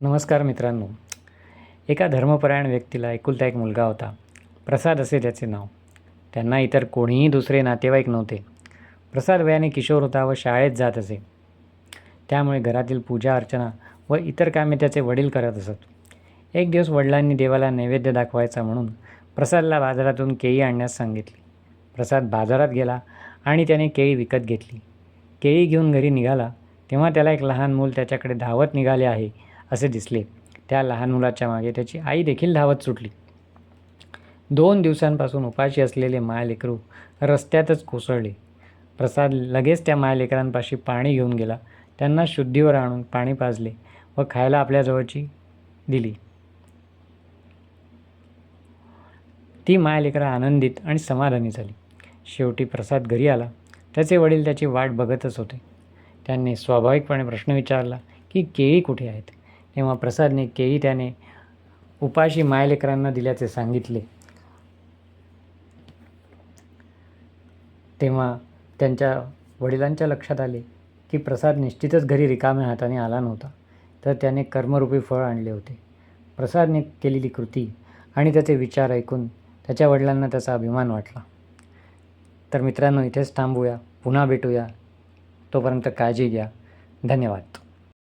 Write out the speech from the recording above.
नमस्कार मित्रांनो. एका धर्मपरायण व्यक्तीला एकुलता एक मुलगा होता. प्रसाद असे त्याचे नाव. त्यांना इतर कोणीही दुसरे नातेवाईक नव्हते. प्रसाद वयाने किशोर होता व शाळेत जात असे. त्यामुळे घरातील पूजा अर्चना व इतर कामे त्याचे वडील करत असत. एक दिवस वडिलांनी देवाला नैवेद्य दाखवायचा म्हणून प्रसादला बाजारातून केळी आणण्यास सांगितली. प्रसाद बाजारात गेला आणि त्याने केळी विकत घेतली. केळी घेऊन घरी निघाला. तेव्हा त्याला एक लहान मूल त्याच्याकडे धावत निघाले आहे असे दिसले. त्या लहान मुलाच्या मागे त्याची आई देखील धावत सुटली. दोन दिवसांपासून उपाशी असलेले मायलेकरू रस्त्यातच कोसळले. प्रसाद लगेच त्या मायलेकरांपाशी पाणी घेऊन गेला. त्यांना शुद्धीवर आणून पाणी पाजले व खायला आपल्याजवळची दिली. ती मायलेकरं आनंदित आणि समाधानी झाली. शेवटी प्रसाद घरी आला. त्याचे वडील त्याची वाट बघतच होते. त्यांनी स्वाभाविकपणे प्रश्न विचारला की केळी कुठे आहेत? तेव्हा प्रसादने केळी त्याने उपाशी मायलेकरांना दिल्याचे सांगितले. तेव्हा त्यांच्या वडिलांच्या लक्षात आले की प्रसाद निश्चितच घरी रिकाम्या हाताने आला नव्हता तर त्याने कर्मरूपी फळ आणले होते. प्रसादने केलेली कृती आणि त्याचे विचार ऐकून त्याच्या वडिलांना त्याचा अभिमान वाटला. तर मित्रांनो इथेच थांबूया पुन्हा भेटूया. तोपर्यंत काळजी घ्या. धन्यवाद.